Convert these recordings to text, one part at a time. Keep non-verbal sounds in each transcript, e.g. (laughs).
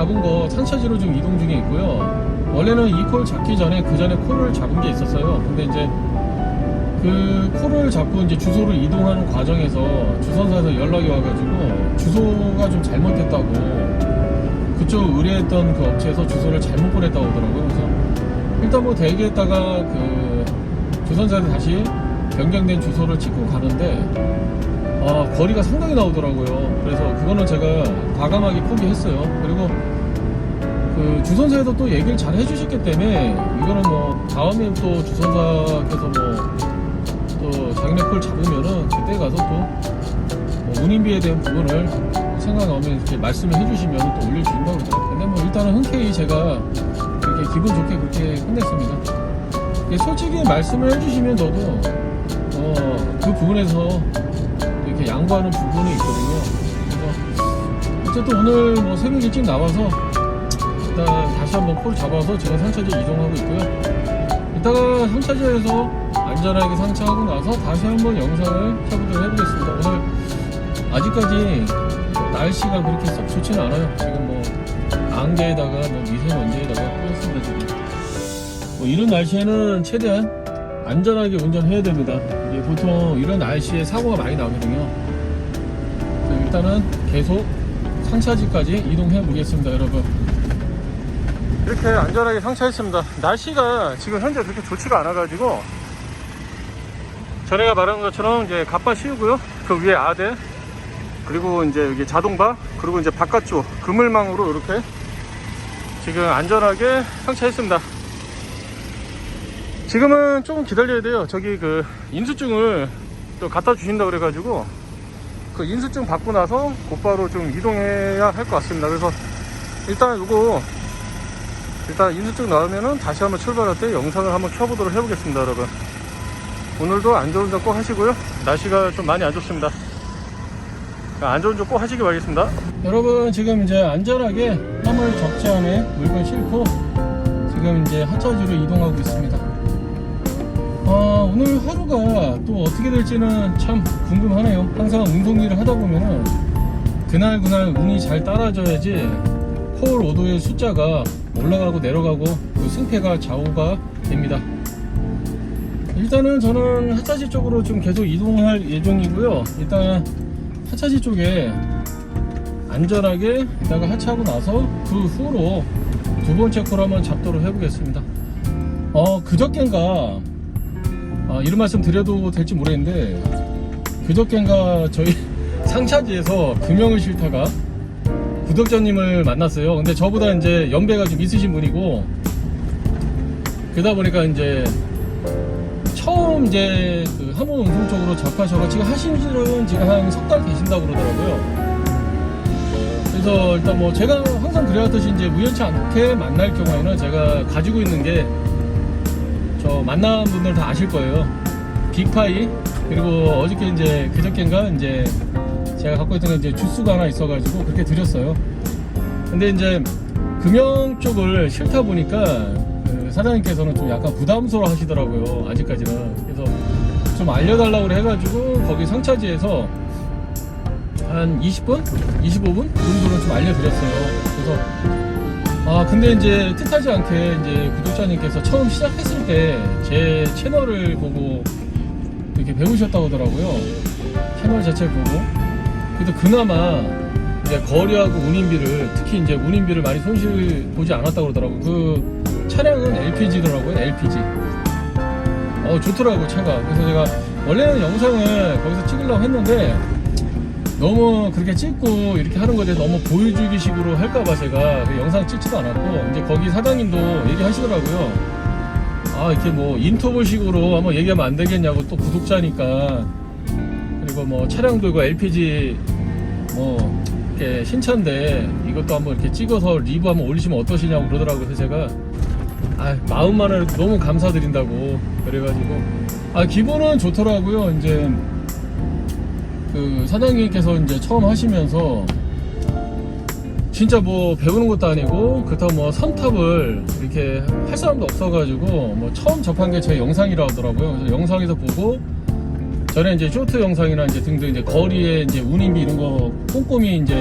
잡은 거 산차지로 좀 이동 중에 있고요. 원래는 이 콜 잡기 전에 그 전에 콜을 잡은 게 있었어요. 근데 이제 그 콜을 잡고 이제 주소를 이동하는 과정에서 주선사에서 연락이 와가지고 주소가 좀 잘못됐다고 그쪽 의뢰했던 그 업체에서 주소를 잘못 보냈다고 하더라고요. 그래서 일단 뭐 대기했다가 그 주선사에서 다시 변경된 주소를 찍고 가는데 아, 거리가 상당히 나오더라고요. 그래서 그거는 제가 과감하게 포기했어요. 그리고 그 주선사에서 또 얘기를 잘 해주셨기 때문에 이거는 뭐 다음에 또 주선사께서 뭐 또 자기네 콜 잡으면은 그때 가서 또뭐 운임비에 대한 부분을 생각하면 이렇게 말씀을 해주시면 또 올려주신다고 그러더라고요. 근데 뭐 일단은 흔쾌히 제가 이렇게 기분 좋게 그렇게 끝냈습니다. 솔직히 말씀을 해주시면 저도 어, 그 부분에서 이렇게 양보하는 부분이 있거든요. 어쨌든 오늘 뭐 새벽 일찍 나와서 일단 다시 한번 콜 잡아서 제가 상차지 이동하고 있고요. 이따가 상차지에서 안전하게 상차하고 나서 다시 한번 영상을 켜보도록 해보겠습니다. 오늘 아직까지 날씨가 그렇게 썩 좋지는 않아요. 지금 뭐 안개에다가 뭐 미세먼지에다가 뿌렸습니다 지금. 뭐 이런 날씨에는 최대한 안전하게 운전해야 됩니다. 이게 보통 이런 날씨에 사고가 많이 나거든요. 일단은 계속 상차지까지 이동해 보겠습니다, 여러분. 이렇게 안전하게 상차했습니다. 날씨가 지금 현재 그렇게 좋지가 않아가지고 전에가 말한 것처럼 이제 갑바 씌우고요. 그 위에 아대 그리고 이제 여기 자동바 그리고 이제 바깥쪽 그물망으로 이렇게 지금 안전하게 상차했습니다. 지금은 조금 기다려야 돼요. 저기 그 인수증을 또 갖다 주신다 그래 가지고 그 인수증 받고 나서 곧바로 좀 이동해야 할 것 같습니다. 그래서 일단 이거 일단 인수증 나오면은 다시 한번 출발할 때 영상을 한번 켜보도록 해보겠습니다, 여러분. 오늘도 안전운전 꼭 하시고요. 날씨가 좀 많이 안 좋습니다. 안전운전 꼭 하시기 바라겠습니다. 여러분 지금 이제 안전하게 화물 적재함에 물건 싣고 지금 이제 하차지로 이동하고 있습니다. 아, 오늘 하루가 또 어떻게 될지는 참 궁금하네요. 항상 운송 일을 하다 보면은 그날 그날 운이 잘 따라줘야지 콜 오도의 숫자가 올라가고 내려가고 그 승패가 좌우가 됩니다. 일단은 저는 하차지 쪽으로 좀 계속 이동할 예정이고요. 일단 하차지 쪽에 안전하게 이따가 하차하고 나서 그 후로 두 번째 콜 한번 잡도록 해보겠습니다. 어, 그저께인가 아, 이런 말씀 드려도 될지 모르겠는데 그저께인가 저희 (laughs) 상차지에서 금형을 싫다가 구독자님을 만났어요. 근데 저보다 이제 연배가 좀 있으신 분이고 그러다 보니까 이제 처음 이제 그 한번 운송 쪽으로 접하셔서 지금 하신 지는 지금 한 석달 되신다고 그러더라고요. 그래서 일단 뭐 제가 항상 그래왔듯이 이제 우연치 않게 만날 경우에는 제가 가지고 있는 게 저 만난 분들 다 아실 거예요. 빅파이 그리고 어저께 이제 그저께인가 이제 제가 갖고 있던 게 이제 주스가 하나 있어가지고 그렇게 드렸어요. 근데 이제 금형 쪽을 싫다 보니까 그 사장님께서는 좀 약간 부담스러워 하시더라고요. 아직까지는. 그래서 좀 알려달라고 해가지고 거기 상차지에서 한 20분? 25분 정도는 좀 알려드렸어요. 그래서 아 근데 이제 뜻하지 않게 이제 구독자님께서 처음 시작했을 때 제 채널을 보고 이렇게 배우셨다고 하더라고요. 채널 자체를 보고. 그래도 그나마 이제 거리하고 운임비를 특히 이제 운임비를 많이 손실 보지 않았다고 그러더라고요. 그 차량은 LPG더라고요. LPG. 어 좋더라고요 차가. 그래서 제가 원래는 영상을 거기서 찍으려고 했는데 너무 그렇게 찍고 이렇게 하는 거에 대해서 너무 보여주기 식으로 할까봐 제가 그 영상 찍지도 않았고 이제 거기 사장님도 얘기하시더라고요. 아 이렇게 뭐 인터뷰 식으로 한번 얘기하면 안 되겠냐고 또 구독자니까 그리고 뭐 차량도 이거 LPG 뭐 이렇게 신차인데 이것도 한번 이렇게 찍어서 리뷰 한번 올리시면 어떠시냐고 그러더라고요. 그래서 제가 아 마음만을 너무 감사드린다고 그래가지고 아 기분은 좋더라고요. 이제 그 사장님께서 이제 처음 하시면서 진짜 뭐 배우는 것도 아니고 그렇다고 뭐 선탑을 이렇게 할 사람도 없어가지고 뭐 처음 접한 게 제 영상이라 하더라고요. 그래서 영상에서 보고 전에 이제 쇼트 영상이나 이제 등등 이제 거리에 이제 운임비 이런 거 꼼꼼히 이제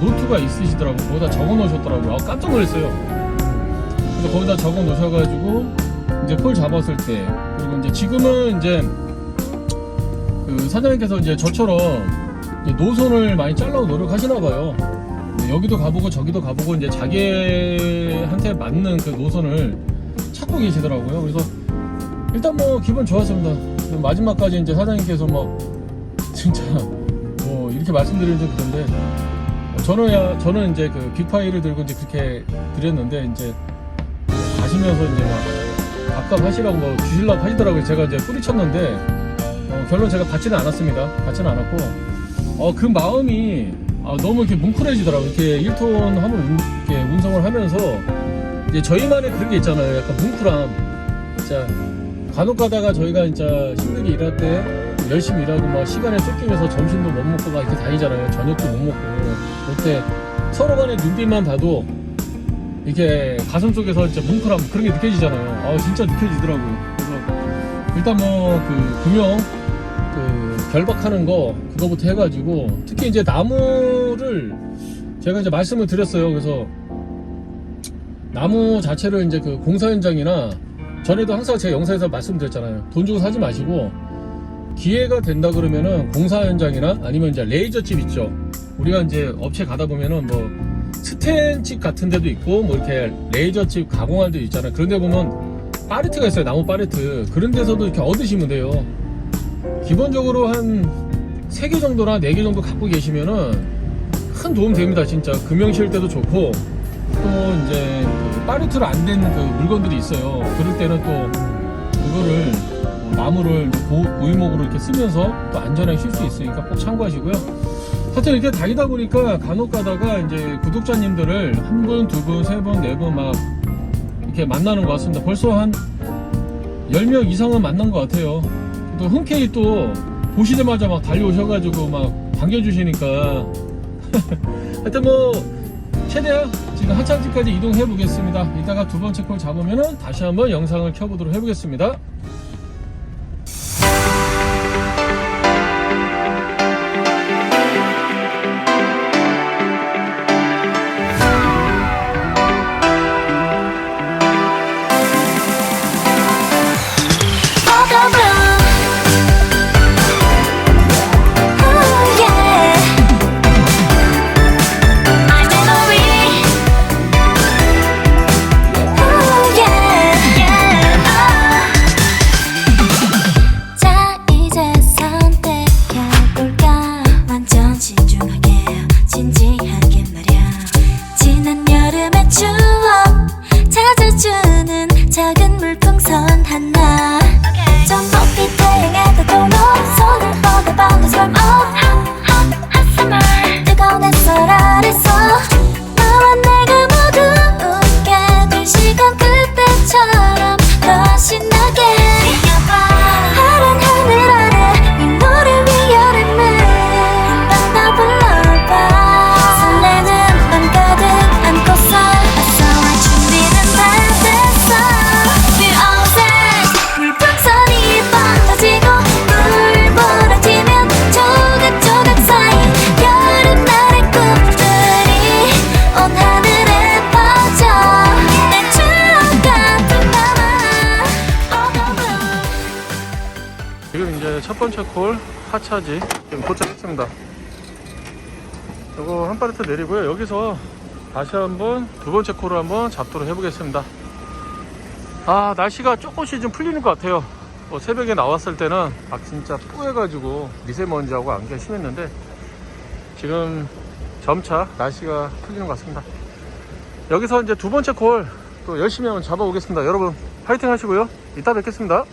노트가 있으시더라고 거기다 적어 놓으셨더라고요. 아, 깜짝 놀랐어요. 그래서 거기다 적어 놓으셔가지고 이제 폴 잡았을 때 그리고 이제 지금은 이제 그 사장님께서 이제 저처럼 이제 노선을 많이 잘라고 노력하시나 봐요. 네, 여기도 가보고 저기도 가보고 이제 자기한테 맞는 그 노선을 찾고 계시더라고요. 그래서 일단 뭐 기분 좋았습니다. 마지막까지 이제 사장님께서 막 (laughs) 진짜 뭐 이렇게 말씀드리는 좀 그런데 저는 야 저는 이제 그 빅파이를 들고 이제 그렇게 드렸는데 이제 가시면서 이제 막 밥값하시라고 뭐 주실라고 하시더라고요. 제가 이제 뿌리쳤는데 어, 결론 제가 받지는 않았습니다. 받지는 않았고 어, 그 마음이 아, 너무 이렇게 뭉클해지더라고요. 이렇게 1톤 하면 운, 이렇게 운송을 하면서 이제 저희만의 그런 게 있잖아요. 약간 뭉클함. 진짜 간혹 가다가 저희가 진짜 힘들게 일할 때 열심히 일하고 막 시간에 쫓기면서 점심도 못 먹고 막 이렇게 다니잖아요. 저녁도 못 먹고. 그럴 때 서로 간의 눈빛만 봐도 이렇게 가슴 속에서 진짜 뭉클함 그런 게 느껴지잖아요. 아, 진짜 느껴지더라고요. 그래서 일단 뭐 그 금융 그 결박하는 거 그거부터 해가지고 특히 이제 나무를 제가 이제 말씀을 드렸어요. 그래서 나무 자체를 이제 그 공사 현장이나 전에도 항상 제 영상에서 말씀드렸잖아요. 돈 주고 사지 마시고 기회가 된다 그러면은 공사 현장이나 아니면 이제 레이저집 있죠. 우리가 이제 업체 가다 보면은 뭐 스텐집 같은 데도 있고 뭐 이렇게 레이저집 가공할 데 있잖아요. 그런 데 보면 파레트가 있어요. 나무 파레트. 그런 데서도 이렇게 얻으시면 돼요. 기본적으로 한 3개 정도나 4개 정도 갖고 계시면은 큰 도움 됩니다. 진짜 금형 실 때도 좋고 또 이제 그 파레트로 안 된 그 물건들이 있어요. 그럴 때는 또 그거를 뭐 나무를 고, 고이목으로 이렇게 쓰면서 또 안전하게 쉴 수 있으니까 꼭 참고하시고요. 하여튼 이렇게 다니다 보니까 간혹 가다가 이제 구독자님들을 한 분, 두 분, 세 분, 네 분 막 이렇게 만나는 것 같습니다. 벌써 한 10명 이상은 만난 것 같아요. 또 흔쾌히 또 보시자마자 막 달려오셔가지고 막 반겨주시니까. (laughs) 하여튼 뭐, 최대한 지금 하창지까지 이동해 보겠습니다. 이따가 두 번째 콜 잡으면은 다시 한번 영상을 켜보도록 해보겠습니다. 하차지 지금 도착했습니다. 요거 한 파레트 내리고요. 여기서 다시 한번 두 번째 콜을 한번 잡도록 해보겠습니다. 아 날씨가 조금씩 좀 풀리는 것 같아요. 뭐 새벽에 나왔을 때는 막 진짜 뿌해가지고 미세먼지하고 안개가 심했는데 지금 점차 날씨가 풀리는 것 같습니다. 여기서 이제 두 번째 콜 또 열심히 한번 잡아보겠습니다. 여러분 파이팅 하시고요. 이따 뵙겠습니다.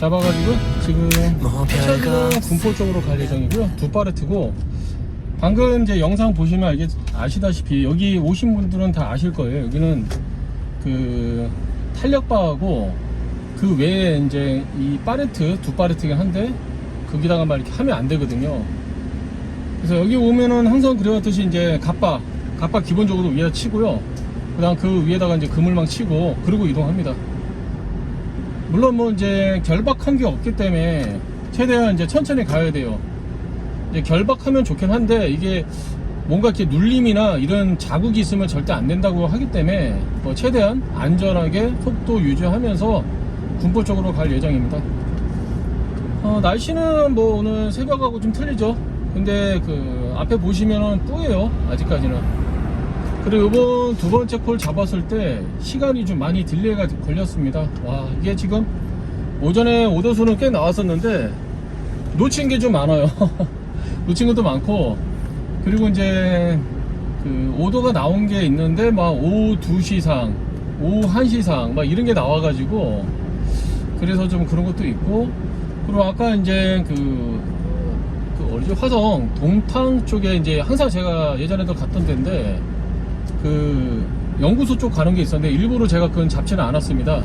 잡아가지고 지금 뭐 차주로 별거 군포 쪽으로 갈 예정이고요. 두 파레트고 방금 이제 영상 보시면 알겠, 아시다시피 여기 오신 분들은 다 아실 거예요. 여기는 그 탄력바하고 그 외에 이제 이 파레트 두 파레트긴 한데 거기다가 막 이렇게 하면 안 되거든요. 그래서 여기 오면은 항상 그래왔듯이 이제 갑바, 갑바 기본적으로 위에다 치고요. 그 다음 그 위에다가 이제 그물망 치고, 그리고 이동합니다. 물론 뭐 이제 결박한 게 없기 때문에 최대한 이제 천천히 가야 돼요. 이제 결박하면 좋긴 한데 이게 뭔가 이렇게 눌림이나 이런 자국이 있으면 절대 안 된다고 하기 때문에 뭐 최대한 안전하게 속도 유지하면서 군포 쪽으로 갈 예정입니다. 어, 날씨는 뭐 오늘 새벽하고 좀 틀리죠. 근데 그 앞에 보시면은 뿌예요. 아직까지는. 그리고 이번 두 번째 콜 잡았을 때 시간이 좀 많이 딜레이가 걸렸습니다. 와 이게 지금 오전에 오더수는 꽤 나왔었는데 놓친 게 좀 많아요. (laughs) 놓친 것도 많고 그리고 이제 그 오더가 나온 게 있는데 막 오후 2시상, 오후 1시상 막 이런 게 나와 가지고 그래서 좀 그런 것도 있고 그리고 아까 이제 그, 그 어디죠 화성 동탕 쪽에 이제 항상 제가 예전에도 갔던 데인데 그 연구소 쪽 가는 게 있었는데 일부러 제가 그건 잡지는 않았습니다.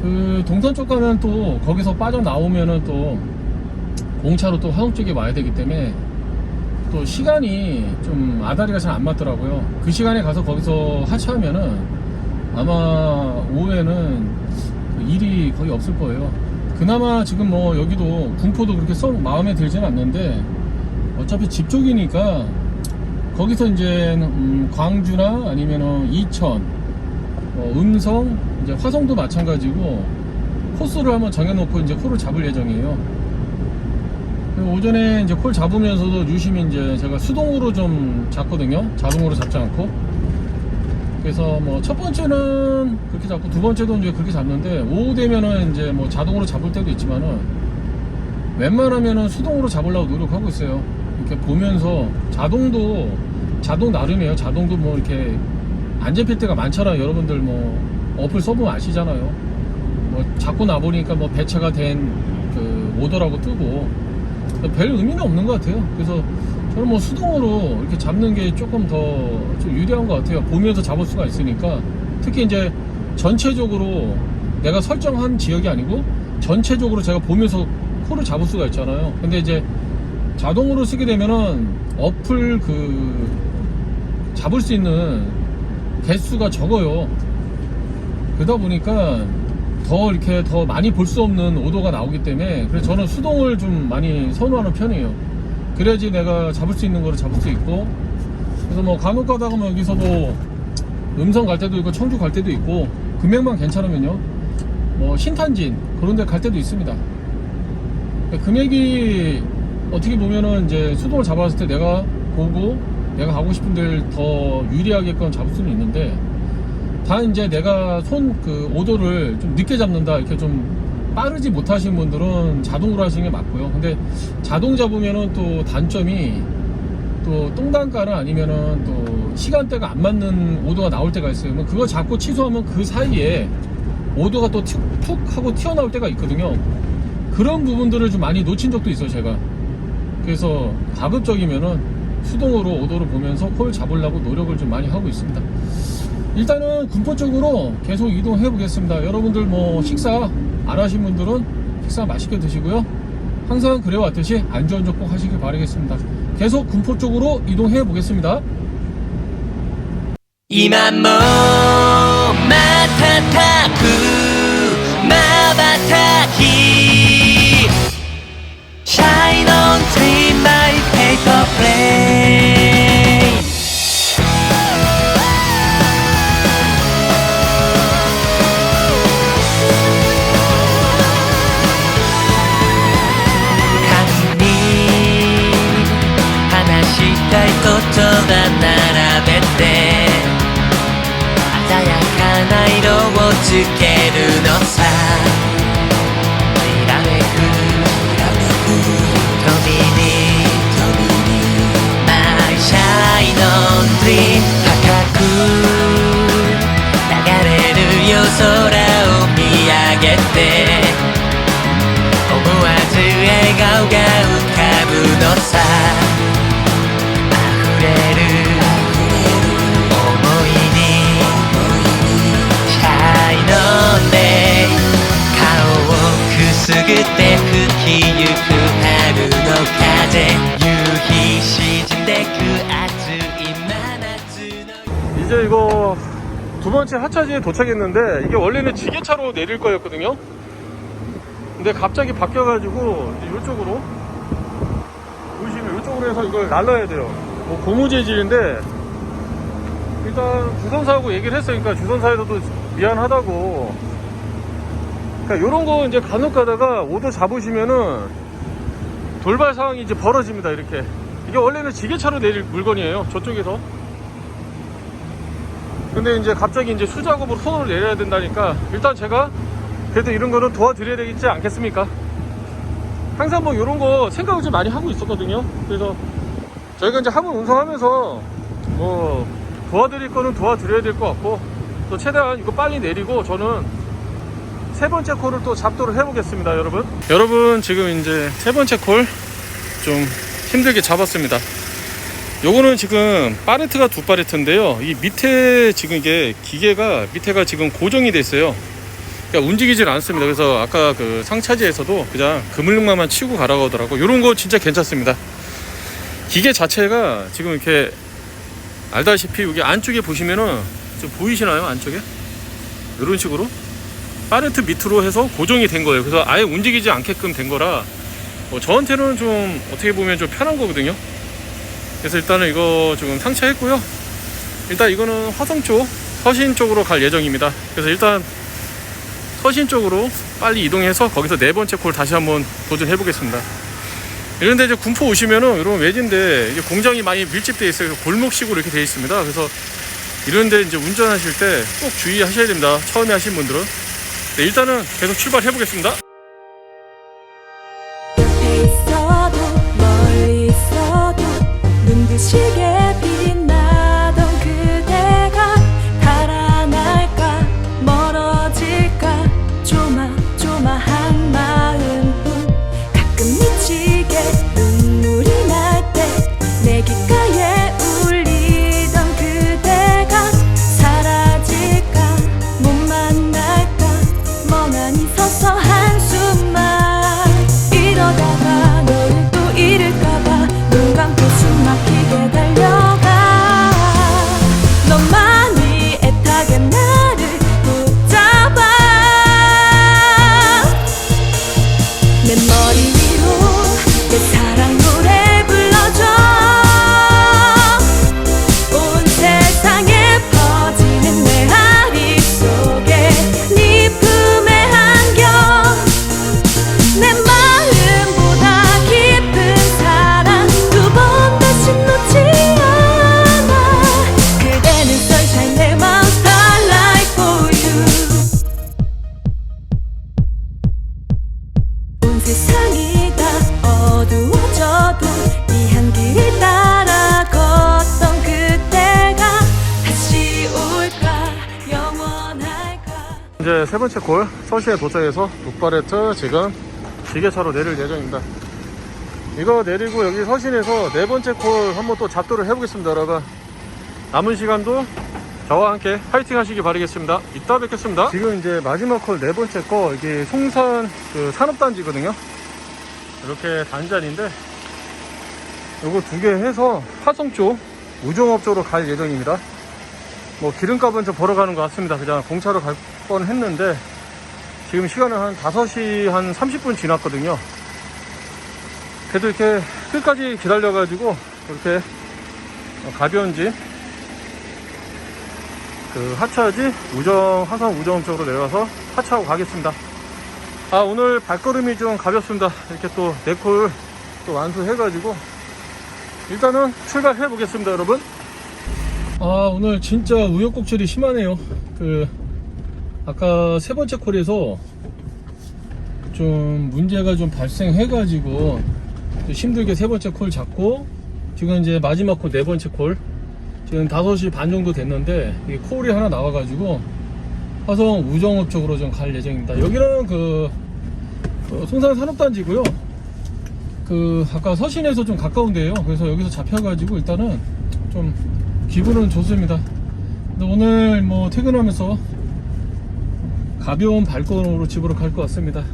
그 동탄 쪽 가면 또 거기서 빠져나오면은 또 공차로 또 화성 쪽에 와야 되기 때문에 또 시간이 좀 아다리가 잘 안 맞더라고요. 그 시간에 가서 거기서 하차하면은 아마 오후에는 그 일이 거의 없을 거예요. 그나마 지금 뭐 여기도 군포도 그렇게 썩 마음에 들지는 않는데 어차피 집 쪽이니까 거기서 이제 음, 광주나 아니면은 이천, 어, 음성, 이제 화성도 마찬가지고 코스를 한번 정해놓고 이제 콜을 잡을 예정이에요. 오전에 이제 콜 잡으면서도 유심히 이제 제가 수동으로 좀 잡거든요. 자동으로 잡지 않고. 그래서 뭐 첫 번째는 그렇게 잡고 두 번째도 이제 그렇게 잡는데 오후 되면은 이제 뭐 자동으로 잡을 때도 있지만은 웬만하면은 수동으로 잡으려고 노력하고 있어요. 이렇게 보면서 자동도 자동 나름이에요. 자동도 뭐 이렇게 안 잡힐 때가 많잖아요. 여러분들 뭐 어플 써보면 아시잖아요. 뭐 잡고 나보니까 뭐 배차가 된 그 오더라고 뜨고 별 의미는 없는 것 같아요. 그래서 저는 뭐 수동으로 이렇게 잡는 게 조금 더 좀 유리한 것 같아요. 보면서 잡을 수가 있으니까 특히 이제 전체적으로 내가 설정한 지역이 아니고 전체적으로 제가 보면서 코를 잡을 수가 있잖아요. 근데 이제 자동으로 쓰게 되면은 어플 그 잡을 수 있는 개수가 적어요. 그러다 보니까 더 이렇게 더 많이 볼 수 없는 오도가 나오기 때문에 그래서 저는 수동을 좀 많이 선호하는 편이에요. 그래야지 내가 잡을 수 있는 거를 잡을 수 있고 그래서 뭐 간혹 가다가 뭐 여기서도 음성 갈 때도 있고 청주 갈 때도 있고 금액만 괜찮으면요 뭐 신탄진 그런 데 갈 때도 있습니다. 금액이 어떻게 보면은 이제 수동을 잡았을 때 내가 보고 내가 가고 싶은 데를 더 유리하게끔 잡을 수는 있는데 다 이제 내가 손 그 오도를 좀 늦게 잡는다 이렇게 좀 빠르지 못하신 분들은 자동으로 하시는 게 맞고요. 근데 자동 잡으면은 또 단점이 또 똥단가는 아니면은 또 시간대가 안 맞는 오도가 나올 때가 있어요. 그러면 그거 잡고 취소하면 그 사이에 오도가 또 툭 하고 튀어나올 때가 있거든요. 그런 부분들을 좀 많이 놓친 적도 있어요, 제가. 그래서 가급적이면은 수동으로 오도를 보면서 콜 잡으려고 노력을 좀 많이 하고 있습니다. 일단은 군포 쪽으로 계속 이동해 보겠습니다. 여러분들 뭐 식사 안 하신 분들은 식사 맛있게 드시고요. 항상 그래왔듯이 안전운전 꼭 하시길 바라겠습니다. 계속 군포 쪽으로 이동해 보겠습니다. 이만 뭐 마타타쿠 마바타기 I don't dream I pay to play かつに話したい言葉並べて鮮やかな色をつけるのさって。思わず笑顔が浮かぶのさ。溢れる思いに。顔をくすぐって吹きゆく春の風。夕日でく夏 두 번째 하차지에 도착했는데 이게 원래는 지게차로 내릴 거였거든요. 근데 갑자기 바뀌어가지고 이쪽으로 보시면 이쪽으로 해서 이걸 날라야 돼요. 뭐 고무 재질인데 일단 주선사하고 얘기를 했으니까 주선사에서도 미안하다고. 그러니까 이런 거 이제 간혹 가다가 오도 잡으시면은 돌발 상황이 이제 벌어집니다. 이렇게 이게 원래는 지게차로 내릴 물건이에요. 저쪽에서. 근데 이제 갑자기 이제 수작업으로 손으로 내려야 된다니까 일단 제가 그래도 이런 거는 도와드려야 되지 않겠습니까? 항상 뭐 이런 거 생각을 좀 많이 하고 있었거든요. 그래서 저희가 이제 화물 운송하면서 뭐 도와드릴 거는 도와드려야 될 것 같고 또 최대한 이거 빨리 내리고 저는 세 번째 콜을 또 잡도록 해보겠습니다, 여러분. 여러분 지금 이제 세 번째 콜 좀 힘들게 잡았습니다. 요거는 지금 파레트가 두 파레트인데요. 이 밑에 지금 이게 기계가 밑에가 지금 고정이 돼 있어요. 그러니까 움직이질 않습니다. 그래서 아까 그 상차지에서도 그냥 그물망만 치고 가라고 하더라고. 요런 거 진짜 괜찮습니다. 기계 자체가 지금 이렇게 알다시피 여기 안쪽에 보시면은 좀 보이시나요? 안쪽에? 이런 식으로 파레트 밑으로 해서 고정이 된 거예요. 그래서 아예 움직이지 않게끔 된 거라 뭐 저한테는 좀 어떻게 보면 좀 편한 거거든요. 그래서 일단은 이거 지금 상차했고요. 일단 이거는 화성 쪽, 서신 쪽으로 갈 예정입니다. 그래서 일단 서신 쪽으로 빨리 이동해서 거기서 네 번째 콜 다시 한번 도전해 보겠습니다. 이런데 이제 군포 오시면은 이런 외진데 이게 공장이 많이 밀집되어 있어요. 골목식으로 이렇게 되어 있습니다. 그래서 이런데 이제 운전하실 때 꼭 주의하셔야 됩니다. 처음에 하신 분들은. 네, 일단은 계속 출발해 보겠습니다. 세 번째 골 서시에 도착해서 북바레트 지금 지게차로 내릴 예정입니다. 이거 내리고 여기 서신에서 네 번째 콜 한번 또 잡도록 해보겠습니다, 여러분. 남은 시간도 저와 함께 파이팅 하시기 바라겠습니다. 이따 뵙겠습니다. 지금 이제 마지막 콜 네 번째 거 이게 송산 그 산업단지거든요. 이렇게 단자리인데 요거 두 개 해서 화성 쪽 우정업 쪽으로 갈 예정입니다. 뭐 기름값은 좀 벌어가는 것 같습니다. 그냥 공차로 갈 뻔 했는데 지금 시간은 한 5시 한 30분 지났거든요. 그래도 이렇게 끝까지 기다려 가지고 이렇게 가벼운 짐, 그 하차지 우정, 화성 우정 쪽으로 내려가서 하차하고 가겠습니다. 아, 오늘 발걸음이 좀 가볍습니다. 이렇게 또 네콜 또 완수해 가지고 일단은 출발해 보겠습니다, 여러분. 아 오늘 진짜 우여곡절이 심하네요 그 아까 세 번째 콜에서 좀 문제가 좀 발생해 가지고 힘들게 세 번째 콜 잡고 지금 이제 마지막 콜 네 번째 콜. 지금 5시 반 정도 됐는데 이 콜이 하나 나와 가지고 화성 우정읍 쪽으로 좀 갈 예정입니다. 여기는 그, 그 송산 산업단지고요. 그 아까 서신에서 좀 가까운데요. 그래서 여기서 잡혀가지고 일단은 좀 기분은 좋습니다. 오늘 뭐 퇴근하면서 가벼운 발걸음으로 집으로 갈 것 같습니다.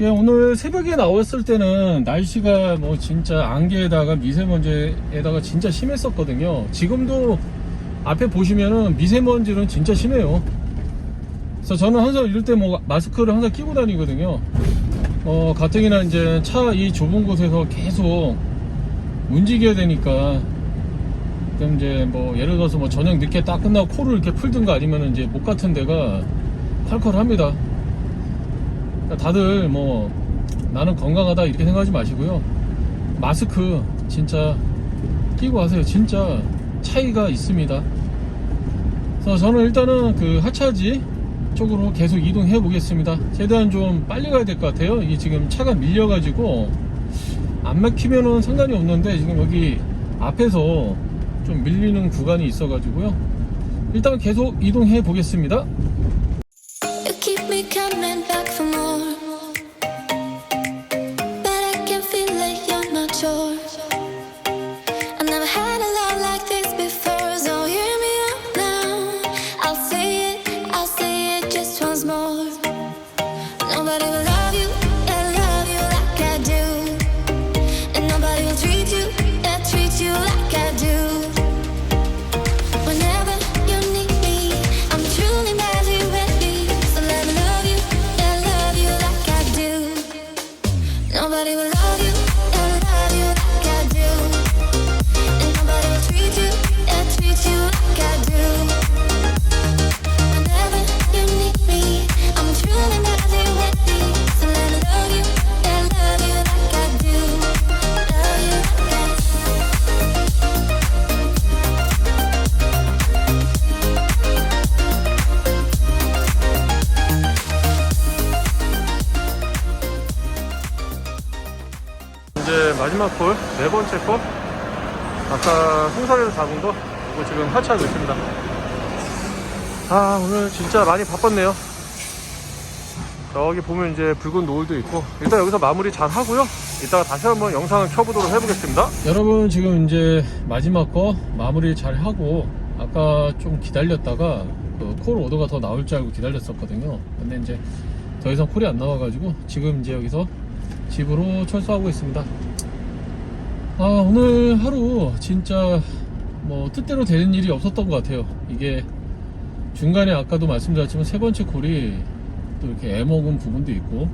오늘 새벽에 나왔을 때는 날씨가 뭐 진짜 안개에다가 미세먼지에다가 진짜 심했었거든요. 지금도 앞에 보시면은 미세먼지는 진짜 심해요. 그래서 저는 항상 이럴 때 뭐 마스크를 항상 끼고 다니거든요. 어, 가뜩이나 이제 차 이 좁은 곳에서 계속 움직여야 되니까. 그럼 이제 뭐 예를 들어서 뭐 저녁 늦게 딱 끝나고 코를 이렇게 풀든가 아니면 이제 목 같은 데가 컬컬합니다. 다들 뭐 나는 건강하다 이렇게 생각하지 마시고요. 마스크 진짜 끼고 하세요. 진짜 차이가 있습니다. 그래서 저는 일단은 그 하차지 쪽으로 계속 이동해 보겠습니다. 최대한 좀 빨리 가야 될 것 같아요. 이게 지금 차가 밀려가지고 안 막히면은 상관이 없는데 지금 여기 앞에서 좀 밀리는 구간이 있어가지고요. 일단 계속 이동해 보겠습니다. Sure. 이제 마지막 콜, 네 번째 콜. 아까 홍사에서 잡은 거, 이거 지금 하차하고 있습니다. 아, 오늘 진짜 많이 바빴네요. 저기 보면 이제 붉은 노을도 있고, 일단 여기서 마무리 잘 하고요. 이따가 다시 한번 영상을 켜보도록 해보겠습니다. 여러분, 지금 이제 마지막 거 마무리 잘 하고, 아까 좀 기다렸다가, 그 콜 오더가 더 나올 줄 알고 기다렸었거든요. 근데 이제 더 이상 콜이 안 나와가지고, 지금 이제 여기서 집으로 철수하고 있습니다. 아, 오늘 하루 진짜 뭐 뜻대로 되는 일이 없었던 것 같아요. 이게 중간에 아까도 말씀드렸지만 세 번째 콜이 또 이렇게 애먹은 부분도 있고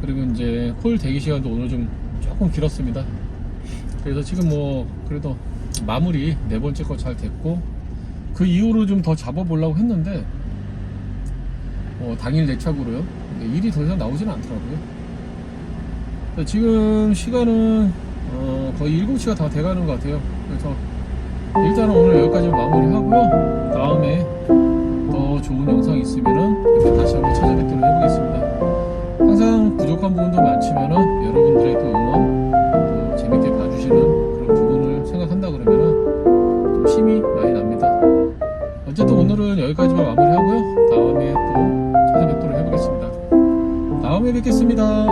그리고 이제 콜 대기 시간도 오늘 좀 조금 길었습니다. 그래서 지금 뭐 그래도 마무리 네 번째 거 잘 됐고 그 이후로 좀 더 잡아보려고 했는데 뭐 당일 내착으로요. 일이 더 이상 나오지는 않더라고요. 네, 지금 시간은 어 거의 7시가 다 돼가는 것 같아요. 그래서 일단은 오늘 여기까지 마무리 하고요. 다음에 더 좋은 영상이 있으면 그때 다시 한번 찾아뵙도록 해보겠습니다. 항상 부족한 부분도 많지만은 여러분들의 또 응원 또 재밌게 봐주시는 그런 부분을 생각한다 그러면은 좀 힘이 많이 납니다. 어쨌든 오늘은 여기까지만 마무리 하고요. 다음에 또 찾아뵙도록 해보겠습니다. 다음에 뵙겠습니다.